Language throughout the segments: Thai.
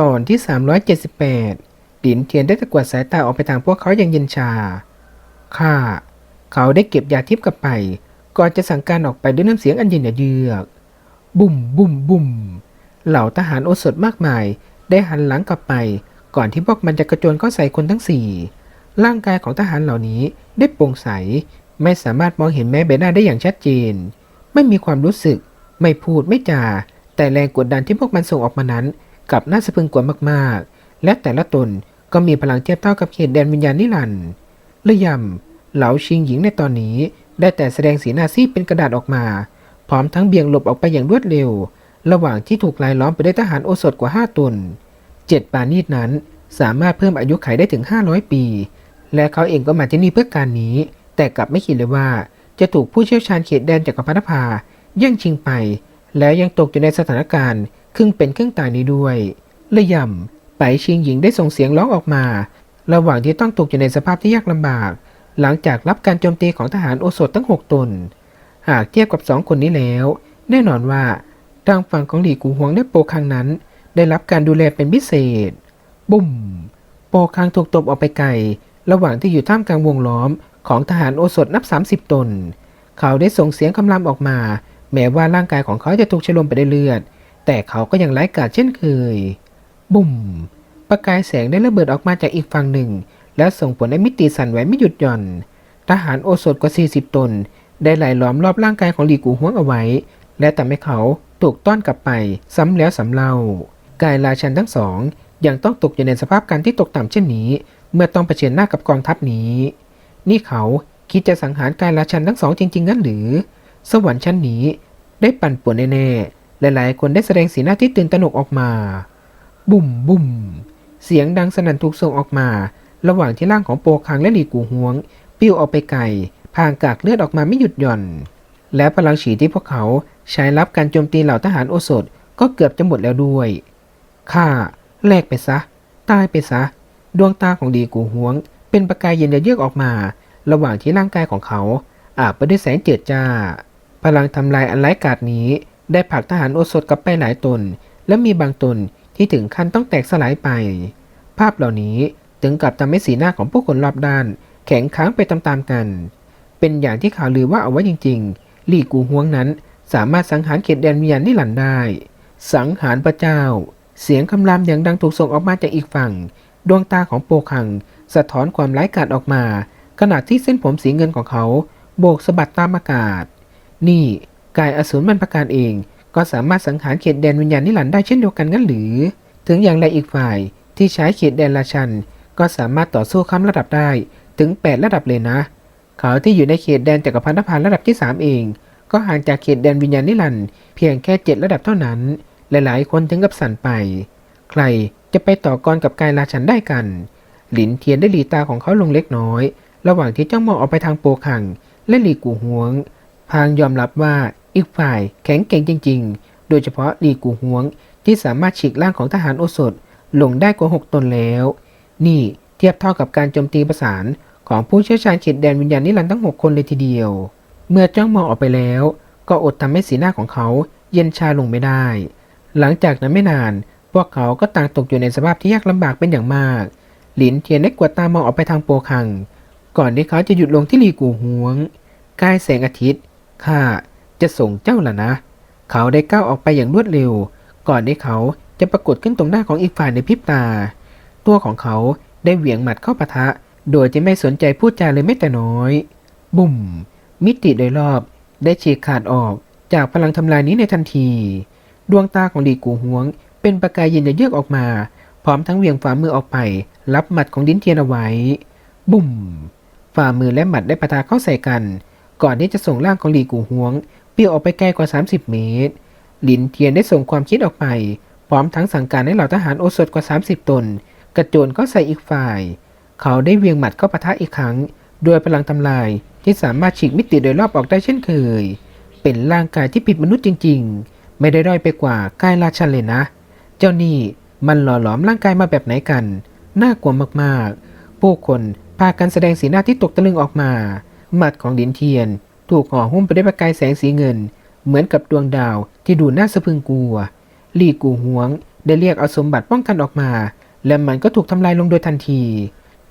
ตอนที่ 378หลินเทียนได้ตะกวดสายตาออกไปทางพวกเขาอย่างเย็นชา ข้า เขาได้เก็บยาทิพย์กลับไป ก่อนจะสั่งการออกไปด้วยน้ำเสียงอันเย็นเยือก บุ่มบุ่มบุ่ม เหล่าทหารโอสถมากมาย ได้หันหลังกลับไป ก่อนที่พวกมันจะกระโจนเข้าใส่คนทั้งสี่ร่างกายของทหารเหล่านี้ได้โปร่งใส ไม่สามารถมองเห็นแม้ใบหน้าได้อย่างชัดเจน ไม่มีความรู้สึก ไม่พูดไม่จา แต่แรงกดดันที่พวกมันส่งออกมานั้น กับน่าสะพึงกลัวมากๆ และแต่ละตนก็มีพลังเทียบเท่ากับเขตแดนวิญญาณนิรันดร์เลยยำเหลาชิงหญิงในตอนนี้ ได้แต่แสดงสีหน้าซีดเป็นกระดาษออกมา พร้อมทั้งเบี่ยงหลบออกไปอย่างรวดเร็ว ระหว่างที่ถูกลายล้อมไปด้วยทหารโอสถกว่า 5ตนเจ็ดปานีดนั้นสามารถเพิ่มอายุขัยได้ถึง 500 ปี และเขาเองก็มาที่นี่เพื่อการนี้ แต่กลับไม่คิดเลยว่า จะถูกผู้เชี่ยวชาญเขตแดนจักรพรรดิภาแย่งชิงไป แล้วยังตกอยู่ในสถานการณ์ ครึ่งเป็นครึ่งตายนี้ด้วยเลยำไปชิงหญิงได้ส่งเสียงร้องออกมา ระหว่างที่ต้องตกอยู่ในสภาพที่ยากลำบาก หลังจากรับการโจมตีของทหารโอสถทั้ง 6 ตน หากเทียบกับสองคนนี้แล้ว แน่นอนว่าทางฝั่งของหลีกูหวงและโปคังนั้น ได้รับการดูแลเป็นพิเศษ บุ่ม โปคังถูกตบออกไปไกล ระหว่างที่อยู่ท่ามกลางวงล้อมของทหารโอสถนับ 30 ตน เขาได้ส่งเสียงคำรามออกมา แม้ว่าร่างกายของเขาจะถูกฉลมไปด้วยเลือด แต่เขาก็ยังไร้กาจเช่นเคย บุ่ม ประกายแสงได้ระเบิดออกมาจากอีกฝั่งหนึ่ง และส่งผลให้มิติสั่นไหวไม่หยุดหย่อน ทหารโอสถกว่า 40 ตน ได้ไหลล้อมรอบร่างกายของหลีกูฮวงเอาไว้ และทำให้เขาถูกต้อนกลับไป ซ้ำแล้วซ้ำเล่ากายราชันทั้งสองยังต้องตกอยู่ในสภาพการที่ตกต่ำเช่นนี้ เมื่อต้องเผชิญหน้ากับกองทัพนี้ นี่เขาคิดจะสังหารกายราชันทั้งสองจริง ๆ งั้นหรือ สวรรค์ชั้นนี้ได้ปั่นป่วนแน่ๆ หลายๆ คนได้แสดงสีหน้าที่ตื่นตระหนกออกมา บุ่มบุ่มเสียงดังสนั่นถูกส่งออกมา ระหว่างที่ร่างของโปคังและหลีกูหวง ปิ้วออกไปไกลพางกากเลือดออกมาไม่หยุดหย่อน และพลังฉีดที่พวกเขาใช้รับการโจมตีเหล่าทหารโอสถก็เกือบจะหมดแล้วด้วยข้าแลกไปซะ ตายไปซะ ดวงตาของดีกูหวง เป็นประกายเย็นเยือกออกมา ระหว่างที่ร่างกายของเขาอาบไปด้วยแสงเจิดจ้า พลังทำลายอันไร้กาดนี้ ได้ผลักทหารโอสถกลับไปหลายตน และมีบางตนที่ถึงขั้นต้องแตกสลายไป ภาพเหล่านี้ถึงกับทำให้สีหน้าของผู้คนรอบด้าน แข็งค้างไปตามๆกัน เป็นอย่างที่ข่าวลือว่าเอาไว้จริงๆลี่กูฮวงนั้นสามารถสังหารเขตแดนวิญญาณนิรันได้ สังหารพระเจ้า เสียงคำรามอย่างดังถูกส่งออกมาจากอีกฝั่ง ดวงตาของโปคัง สะท้อนความไร้กาจออกมา ขณะที่เส้นผมสีเงินของเขา โบกสะบัดตามอากาศ นี่ กายอสูรมันประการเอง ก็สามารถสังหารเขตแดนวิญญาณนิรันดร์ได้เช่นเดียวกันงั้นหรือ ถึงอย่างไรอีกฝ่ายที่ใช้เขตแดนราชัน ก็สามารถต่อสู้ข้ามระดับได้ถึง 8 ระดับเลยนะ เขาที่อยู่ในเขตแดนจักรพรรดิพานระดับที่ 3 เอง ก็ห่างจากเขตแดนวิญญาณนิรันดร์เพียงแค่ 7 ระดับเท่านั้น หลายๆ คนถึงกับสั่นไป ใครจะไปต่อกรกับกายราชันได้กัน หลินเทียนได้หลีตาของเขาลงเล็กน้อย ระหว่างที่จ้องมองออกไปทางโปคังและหลีกูหวง พางยอมรับว่า อีกฝ่ายแข็งเก่งจริง ๆ โดยเฉพาะลีกูหวงที่สามารถฉีกร่างของทหารโอสถลงได้กว่า 6 ตนแล้ว นี่เทียบเท่ากับการโจมตีประสานของผู้เชี่ยวชาญเขตแดนวิญญาณนิรันดร์ทั้ง 6 คนเลยทีเดียว เมื่อจ้องมองออกไปแล้ว ก็อดทำให้สีหน้าของเขาเย็นชาลงไม่ได้ หลังจากนั้นไม่นาน พวกเขาก็ต่างตกอยู่ในสภาพที่ยากลำบากเป็นอย่างมาก หลินเทียนได้กวดตามองออกไปทางโปคัง ก่อนที่เขาจะหยุดลงที่ลีกูหวง ใกล้แสงอาทิตย์ข้า จะส่งเจ้าล่ะนะ เขาได้ก้าวออกไปอย่างรวดเร็ว ก่อนที่เขาจะปรากฏขึ้นตรงหน้าของอีกฝ่ายในพริบตา ตัวของเขาได้เหวี่ยงหมัดเข้าปะทะ โดยที่ไม่สนใจพูดจาเลยแม้แต่น้อย บุ่ม มิติโดยรอบได้ฉีกขาดออกจากพลังทำลายนี้ในทันที ดวงตาของดีกูหวง เป็นประกายเย็นเยือกออกมา พร้อมทั้งเหวี่ยงฝ่ามือออกไป รับหมัดของดินเทียนเอาไว้ บุ่ม ฝ่ามือและหมัดได้ปะทะเข้าใส่กัน ก่อนที่จะส่งร่างของลีกูหวง ปี้ยวออกไปไกลกว่า 30 เมตร หลินเทียนได้ส่งความคิดออกไป พร้อมทั้งสั่งการให้เหล่าทหารโอสถกว่า 30 ตน กระโจนเข้าใส่อีกฝ่าย เขาได้เวียงหมัดเข้าปะทะอีกครั้งโดยพลังทำลายที่สามารถฉีกมิติโดยรอบออกได้เช่นเคย เป็นร่างกายที่ผิดมนุษย์จริง ๆ ไม่ได้ด้อยไปกว่ากายราชันเลยนะ เจ้านี่มันหล่อหลอมร่างกายมาแบบไหนกัน น่ากลัวมากๆ ผู้คนพากันแสดงสีหน้าที่ตกตะลึงออกมา หมัดของดินเทียน ถูกห่อหุ้มไปด้วยประกายแสงสีเงิน เหมือนกับดวงดาวที่ดูน่าสะพึงกลัว ลี่กูหวง ได้เรียกเอาสมบัติป้องกันออกมา และมันก็ถูกทำลายลงโดยทันที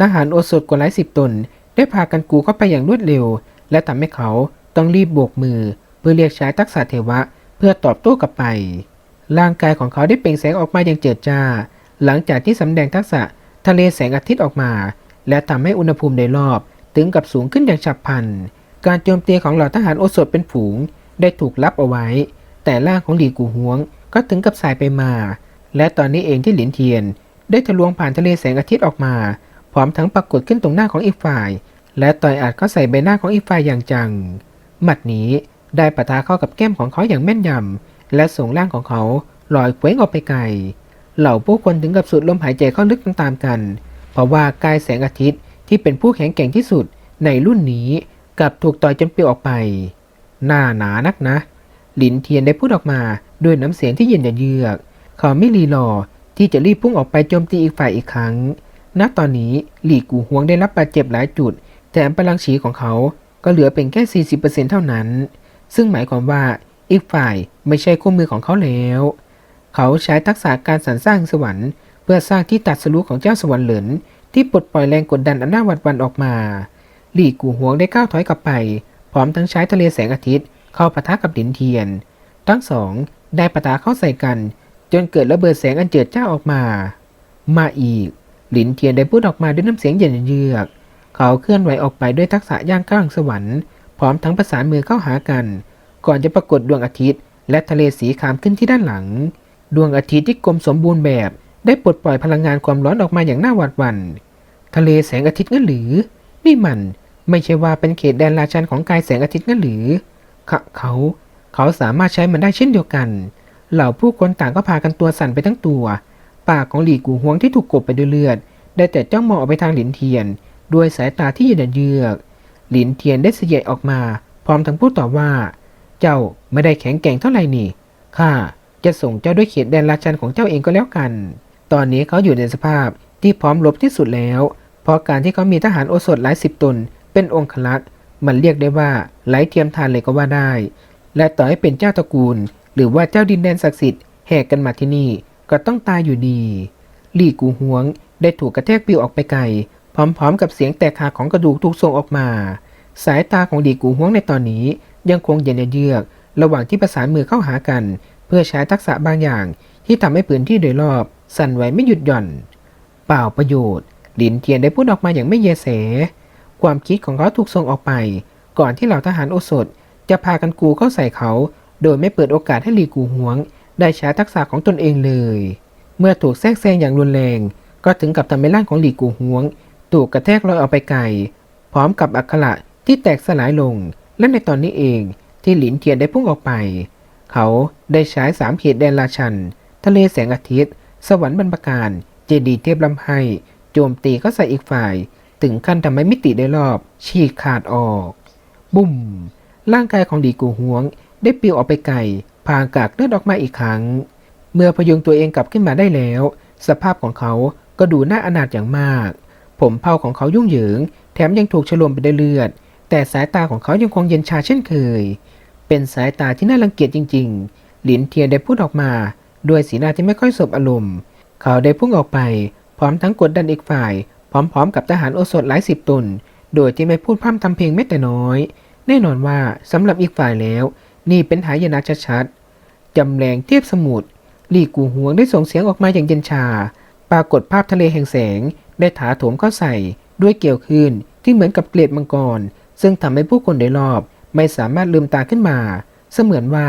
ทหารโอสถกว่าหลายสิบตน ได้พากันกูเข้าไปอย่างรวดเร็ว และทำให้เขาต้องรีบโบกมือ เพื่อเรียกใช้ทักษะเทวะ เพื่อตอบโต้กลับไป ร่างกายของเขาได้เปล่งแสงออกมาอย่างเจิดจ้า หลังจากที่สำแดงทักษะทะเลแสงอาทิตย์ออกมา และทำให้อุณหภูมิโดยรอบถึงกับสูงขึ้นอย่างฉับพลัน การโจมตีของเหล่าทหารโอสถเป็นฝูง ได้ถูกลับเอาไว้ แต่ร่างของหลีกูหวงก็ถึงกับสายไปมา และตอนนี้เองที่หลินเทียน ได้ทะลวงผ่านทะเลแสงอาทิตย์ออกมา พร้อมทั้งปรากฏขึ้นตรงหน้าของอีกฝ่าย และต่อยอัดเข้าใส่ใบหน้าของอีกฝ่ายอย่างจัง หมัดนี้ได้ปะทะเข้ากับแก้มของเขาอย่างแม่นยำ และส่งร่างของเขาลอยเคว้งออกไปไกล เหล่าผู้คนถึงกับสูดลมหายใจเข้าลึกตามๆกัน เพราะว่ากายแสงอาทิตย์ที่เป็นผู้แข็งแกร่งที่สุดในรุ่นนี้ กับถูกต่อยจนเปลิวออกไป หน้าหนานักนะ หลินเทียนได้พูดออกมาด้วยน้ำเสียงที่เย็นเยือก เขาไม่รีรอที่จะรีบพุ่งออกไปโจมตีอีกฝ่ายอีกครั้ง ณ ตอนนี้หลี่กูฮวงได้รับบาดเจ็บหลายจุดแต่พลังฉีของเขาก็เหลือเป็นแค่ 40%เท่านั้น ซึ่งหมายความว่าอีกฝ่ายไม่ใช่คู่มือของเขาแล้ว เขาใช้ทักษะการสรรสร้างสวรรค์ เพื่อสร้างที่ตัดสรุของเจ้าสวรรค์เหลินที่ปลดปล่อยแรงกดดันอันน่าหวาดวันออกมา หลี่กูหวงได้ก้าวถอยกลับไป พร้อมทั้งใช้ทะเลแสงอาทิตย์เข้าปะทะกับหลินเทียน ทั้งสองได้ปะทะเข้าใส่กัน จนเกิดระเบิดแสงอันเจิดจ้าออกมา มาอีก หลินเทียนได้พูดออกมาด้วยน้ำเสียงเย็นเยือก เขาเคลื่อนไหวออกไปด้วยทักษะย่างก้างสวรรค์พร้อมทั้งประสานมือเข้าหากัน ก่อนจะปรากฏดวงอาทิตย์ และทะเลสีขามขึ้นที่ด้านหลัง ดวงอาทิตย์ที่กลมสมบูรณ์แบบ ได้ปลดปล่อยพลังงานความร้อนออกมาอย่างน่าหวาดหวัน่นทะเลแสงอาทิตย์งั้นหรือนี่มัน ไม่ใช่ว่าเป็นเขตแดนราชันของกายแสงอาทิตย์งั้นหรือเขาเขา เขาสามารถใช้มันได้เช่นเดียวกัน เหล่าผู้คนต่างก็พากันตัวสั่นไปทั้งตัว ปากของหลีกูฮวงที่ถูกกบไปด้วยเลือด ได้แต่จ้องมองออกไปทางหลินเทียน ด้วยสายตาที่เย็นเยือก หลินเทียนได้เสียดออกมา พร้อมทั้งพูดต่อว่า เจ้าไม่ได้แข็งแกร่งเท่าไหร่นี่ ข้าจะส่งเจ้าด้วยเขตแดนราชันของเจ้าเองก็แล้วกัน ตอนนี้เขาอยู่ในสภาพที่พร้อมรบที่สุดแล้ว เพราะการที่เขามีทหารโอสถหลายสิบตน เป็นองคลักษ์มันเรียกได้ว่าไหลเทียมทานเลยก็ว่าได้ และต่อให้เป็นเจ้าตระกูล หรือว่าเจ้าดินแดนศักดิ์สิทธิ์แหกกันมาที่นี่ก็ต้องตายอยู่ดีลี่กูหวงได้ถูกกระแทกปิวออกไปไกล พร้อมๆ กับเสียงแตกหักของกระดูกถูกส่งออกมา สายตาของดีกูหวงในตอนนี้ยังคงเย็นเยือก ระหว่างที่ประสานมือเข้าหากัน เพื่อใช้ทักษะบางอย่าง ที่ทำให้พื้นที่โดยรอบสั่นไหวไม่หยุดหย่อน เปล่าประโยชน์หลินเทียนได้พูดออกมาอย่างไม่เยแส ความคิดของเขาถูกส่งออกไป ก่อนที่เหล่าทหารโอสถ จะพากันกูเข้าใส่เขา โดยไม่เปิดโอกาสให้หลีกูหวง ได้ใช้ทักษะของตนเองเลย เมื่อถูกแทรกแซงอย่างรุนแรง ก็ถึงกับทำให้ร่างของหลีกูหวง ถูกกระแทกลอยออกไปไกล พร้อมกับอักขระที่แตกสลายลง และในตอนนี้เองที่หลินเทียนได้พุ่งออกไป เขาได้ใช้สามเขตแดนราชัน ทะเลแสงอาทิตย์ สวรรค์บรรพการ เจดีย์เทพลำไห้โจมตีเข้าใส่อีกฝ่าย ถึงขั้นทำให้มิติได้รอบ ฉีกขาดออก บุ้ม ร่างกายของดีกูหวง ได้ปลิวออกไปไกลพางกากเลือดออกมาอีกครั้ง เมื่อพยุงตัวเองกลับขึ้นมาได้แล้ว สภาพของเขาก็ดูน่าอนาถอย่างมาก ผมเผาของเขายุ่งเหยิง แถมยังถูกฉลมไปด้วยเลือด แต่สายตาของเขายังคงเย็นชาเช่นเคย เป็นสายตาที่น่ารังเกียจจริง ๆ หลินเทียนได้พูดออกมาด้วยสีหน้าที่ไม่ค่อยสบอารมณ์ เขาได้พุ่งออกไป พร้อมทั้งกดดันอีกฝ่าย พร้อมๆ กับทหารโอสถหลายสิบตน โดยที่ไม่พูดพร่ำทำเพลงแม้แต่น้อย แน่นอนว่าสำหรับอีกฝ่ายแล้ว นี่เป็นหายนะชัดๆจำแรงเทียบสมุทรลีกูหวงได้ส่งเสียงออกมาอย่างเย็นชา ปรากฏภาพทะเลแห่งแสง ได้ถาโถมเข้าใส่ด้วยเกลียวคลื่นที่เหมือนกับเกล็ดมังกร ซึ่งทำให้ผู้คนโดยรอบ ไม่สามารถลืมตาขึ้นมา เสมือนว่า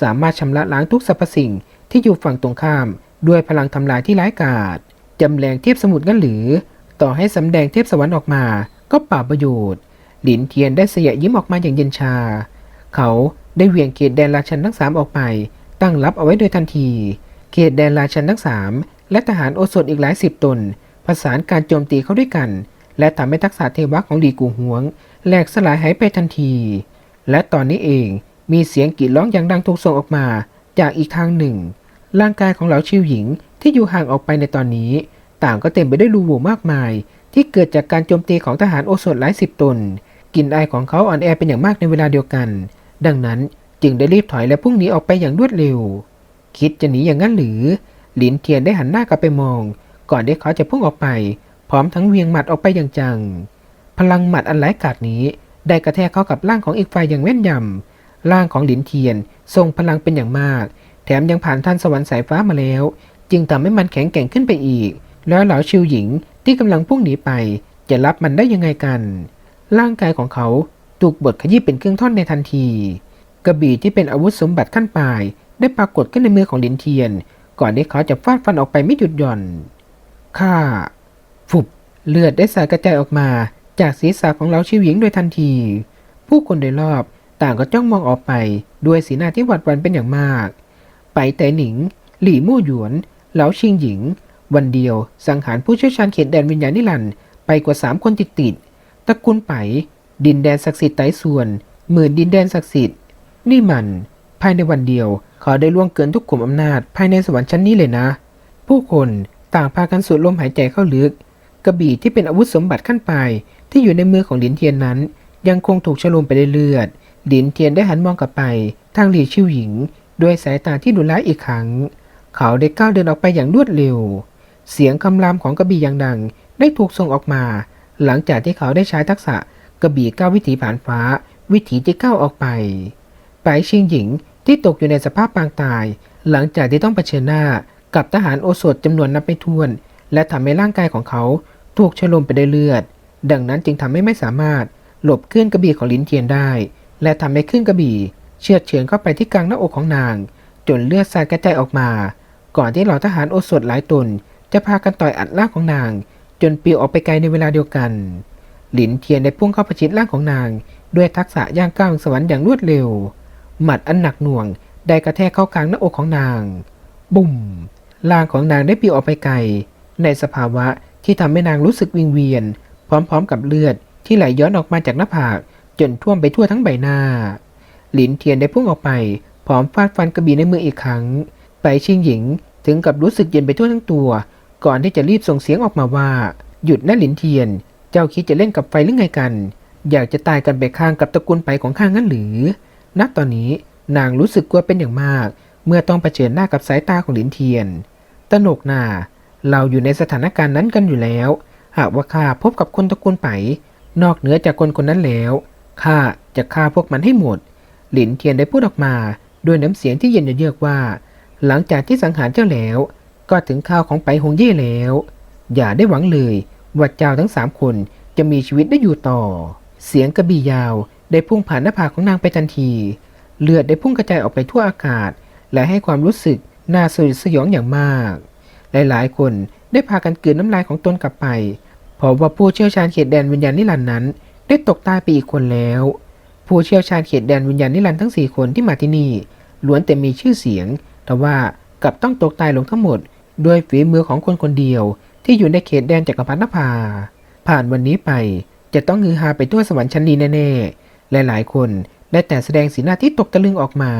สามารถชำระล้างทุกสรรพสิ่งที่อยู่ฝั่งตรงข้าม ด้วยพลังทำลายที่ร้ายกาจจำแรงเทียบสมุทรกันหรือ ต่อให้สำแดงเทพสวรรค์ออกมา ก็ป่าประโยชน์ หลินเทียนได้เสียยิ้มออกมาอย่างเย็นชา เขาได้เหวี่ยงเขตแดนราชันทั้งสามออกไป ตั้งรับเอาไว้โดยทันที เขตแดนราชันทั้งสามและทหารโอสถอีกหลายสิบตนประสานการโจมตีเข้าด้วยกัน และทำให้ทักษะเทวะของหลีกูหวงแหลกสลายหายไปทันที และตอนนี้เองมีเสียงกรีดร้องอย่างดังถูกส่งออกมาจากอีกทางหนึ่ง ร่างกายของเหล่าชิวหญิงที่อยู่ห่างออกไปในตอนนี้ ต่างก็เต็มไปด้วยรูโหว่มากมาย ที่เกิดจากการโจมตีของทหารโอสถหลายสิบตนกลิ่นอายของเขาอ่อนแอเป็นอย่างมากในเวลาเดียวกัน ดังนั้นจึงได้รีบถอยและพุ่งหนีออกไปอย่างรวดเร็ว คิดจะหนีอย่างนั้นหรือ หลินเทียนได้หันหน้ากลับไปมอง ก่อนที่เขาจะพุ่งออกไป พร้อมทั้งเวียงหมัดออกไปอย่างจัง พลังหมัดอันร้ายกาจนี้ได้กระแทกเข้ากับร่างของอีกฝ่ายอย่างแม่นยำร่างของหลินเทียนทรงพลังเป็นอย่างมาก แถมยังผ่านท่านสวรรค์สายฟ้ามาแล้ว จึงทำให้มันแข็งแกร่งขึ้นไปอีก แล้วเหล่าชิวหญิงที่กำลังพุ่งหนีไป จะรับมันได้ยังไงกัน ร่างกายของเขาถูกบดขยี้เป็นเครึ่องท่อนในทันที กระบี่ที่เป็นอาวุธสมบัติขั้นปลาย ได้ปรากฏขึ้นในมือของหลินเทียน ก่อนที่เขาจะฟาดฟันออกไปไม่หยุดหย่อนข้าฟุบเลือดได้สาดกระจายออกมาจากศีรษะของเหล่าชิวหญิงโดยทันที ผู้คนโดยรอบต่างก็จ้องมองออกไปด้วยสีหน้าที่หวาดหวั่นเป็นอย่างมาก ไปแต่หนิง หลี่มู่หยวน เหลาชิงหญิง วันเดียวสังหารผู้เชี่ยวชาญเขตแดนวิญญาณนิรันด์ไปกว่าสามคนติดติดตระกูลไปดินแดนศักดิ์สิทธิ์ไต้ส่วน หมื่นดินแดนศักดิ์สิทธิ์ นี่มัน ภายในวันเดียวเขาได้ล่วงเกินทุกกลุ่มอำนาจภายในสวรรค์ชั้นนี้เลยนะ ผู้คนต่างพากันสูดลมหายใจเข้าลึก กระบี่ที่เป็นอาวุธสมบัติขั้นปลายที่อยู่ในมือของหลินเทียนนั้น ยังคงถูกฉลมไปเรื่อยๆหลินเทียนได้หันมองกลับไป ทางหลี่ชิวหญิง ด้วยสายตาที่ดุร้ายอีกครั้ง เขาได้ก้าวเดินออกไปอย่างรวดเร็ว เสียงคำรามของกระบี่อย่างดัง ได้ถูกส่งออกมา หลังจากที่เขาได้ใช้ทักษะกระบี่ก้าววิถีผ่านฟ้า วิถีที่ก้าวออกไปไปชิงหญิงที่ตกอยู่ในสภาพปางตาย หลังจากที่ต้องเผชิญหน้ากับทหารโอสถจำนวนนับไม่ถ้วน และทำให้ร่างกายของเขาถูกฉลมไปได้วยเลือด ดังนั้นจึงทำให้ไม่สามารถหลบเคลื่อนกระบี่ของลิ้นเทียนได้ และทำให้ขึ้นกระบี่ เชือดเฉือนเข้าไปที่กลางหน้าอกของนาง จนเลือดสาดกระจายออกมา ก่อนที่เหล่าทหารโอสถหลายตน จะพากันต่อยอัดร่างของนาง จนปลิวออกไปไกลในเวลาเดียวกัน หลินเทียนได้พุ่งเข้าประชิดร่างของนาง ด้วยทักษะย่างก้าวแห่งสวรรค์อย่างรวดเร็ว หมัดอันหนักหน่วงได้กระแทกเข้ากลางหน้าอกของนาง บุ่มร่างของนางได้ปลิวออกไปไกล ในสภาวะที่ทำให้นางรู้สึกวิงเวียน พร้อมๆกับเลือดที่ไหลย้อนออกมาจากหน้าผาก จนท่วมไปทั่วทั้งใบหน้า หลินเทียนได้พุ่งออกไป พร้อมฟาดฟันกระบี่ในมืออีกครั้ง ไปชิงหญิงถึงกับรู้สึกเย็นไปทั่วทั้งตัว ก่อนที่จะรีบส่งเสียงออกมาว่า หยุดนะหลินเทียน เจ้าคิดจะเล่นกับไฟหรือไงกัน อยากจะตายกันไปข้างกับตระกูลไปของข้างนั้นหรือ ณ ตอนนี้นางรู้สึกกลัวเป็นอย่างมาก เมื่อต้องเผชิญหน้ากับสายตาของหลินเทียน ตนกนาเราอยู่ในสถานการณ์นั้นกันอยู่แล้ว หากว่าข้าพบกับคนตระกูลไป นอกเหนือจากคนคนนั้นแล้วข้าจะฆ่าพวกมันให้หมด หลินเทียนได้พูดออกมา ด้วยน้ำเสียงที่เย็นเยือกว่า หลังจากที่สังหารเจ้าแล้ว ก็ถึงข่าวของไปหงเย่แล้ว อย่าได้หวังเลยว่าเจ้าทั้งสามคนจะมีชีวิตได้อยู่ต่อ เสียงกระบี่ยาวได้พุ่งผ่านหน้าผากของนางไปทันที เลือดได้พุ่งกระจายออกไปทั่วอากาศ และให้ความรู้สึกน่าสยดสยองอย่างมาก หลายๆ คนได้พากันกลืนน้ำลายของตนกลับไป เพราะว่าผู้เชี่ยวชาญเขตแดนวิญญาณนิรันดร์นั้น ได้ตกตายไปอีกคนแล้ว ผู้เชี่ยวชาญเขตแดนวิญญาณนิรันดร์ทั้งสี่คนที่มาที่นี่ล้วนแต่มีชื่อเสียง แต่ว่า กับต้องตกตายลงทั้งหมด ด้วยฝีมือของคนคนเดียวที่อยู่ในเขตแดนจักรพรรดินภา ผ่านวันนี้ไปจะต้องฮือฮาไปทั่วสวรรค์ชั้นดีแน่ๆ หลายๆ คนได้แต่แสดงสีหน้าที่ตกตะลึงออกมา